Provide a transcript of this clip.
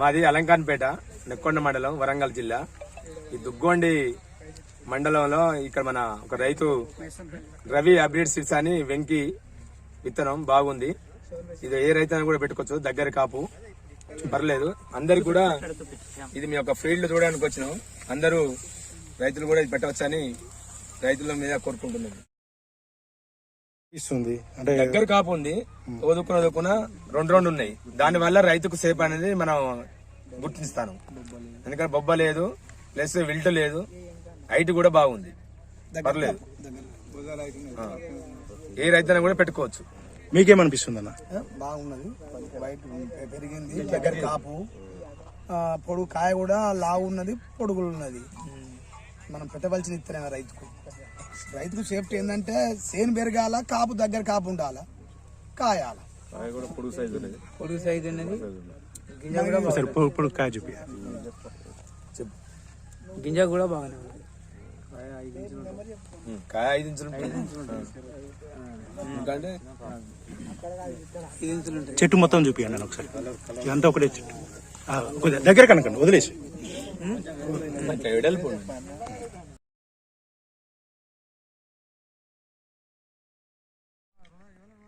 మాది అలంకాన్పేట నెక్కొండ మండలం వరంగల్ జిల్లా. ఈ దుగ్గొండి మండలంలో ఇక్కడ మన ఒక రైతు రవి అబ్రిడ్ సీడ్స్ అని వెంకి విత్తనం బాగుంది. ఇది ఏ రైతు అని కూడా పెట్టుకోవచ్చు దగ్గర కాపు. పర్లేదు. అందరు కూడా ఇది మీ యొక్క ఫీల్డ్ చూడడానికి వచ్చినాం. అందరూ రైతులు కూడా ఇది పెట్టవచ్చని రైతుల మీద కోరుకుంటున్నాం. ఇస్తుంది. అంటే దగ్గర కాపు ఉంది. ఓదుకున్న ఓదుకున్న రెండు రెండు ఉన్నాయి. దాని వల్ల రైతుకు సేఫ్ అనేది మనం గుర్తిస్తాను. ఎందుకంటే బొబ్బ లేదు ప్లస్ విల్ట్ లేదు హైట్ కూడా బాగుంది. పర్లేదు. ఏ రైతు కూడా పెట్టుకోవచ్చు. మీకేమనిపిస్తుంది అన్న బాగున్నది. బయట పెరిగింది. దగ్గర కాపు. పొడుగు కాయ కూడా లావు ఉన్నది పొడుగులు ఉన్నది మనం పెట్టవలసిన ఇత్తనే రైతుకు. రైతుకు సేఫ్టీ ఏంటంటే సేను పెరగాల కాపు దగ్గర కాపు ఉండాల కాయాల. పొడుగు సైజు ఉన్నది. సరే ఇప్పుడు ఇప్పుడు కాయ చూపి గింజ కూడా బాగానే ఉంది. కాయ ఐదు ఇంచులు చెట్టు మొత్తం చూపి అన్న ఒకసారి. ఇదంతా ఒకటే చెట్టు. దగ్గర కనకండి వదిలేసి. gimana gimana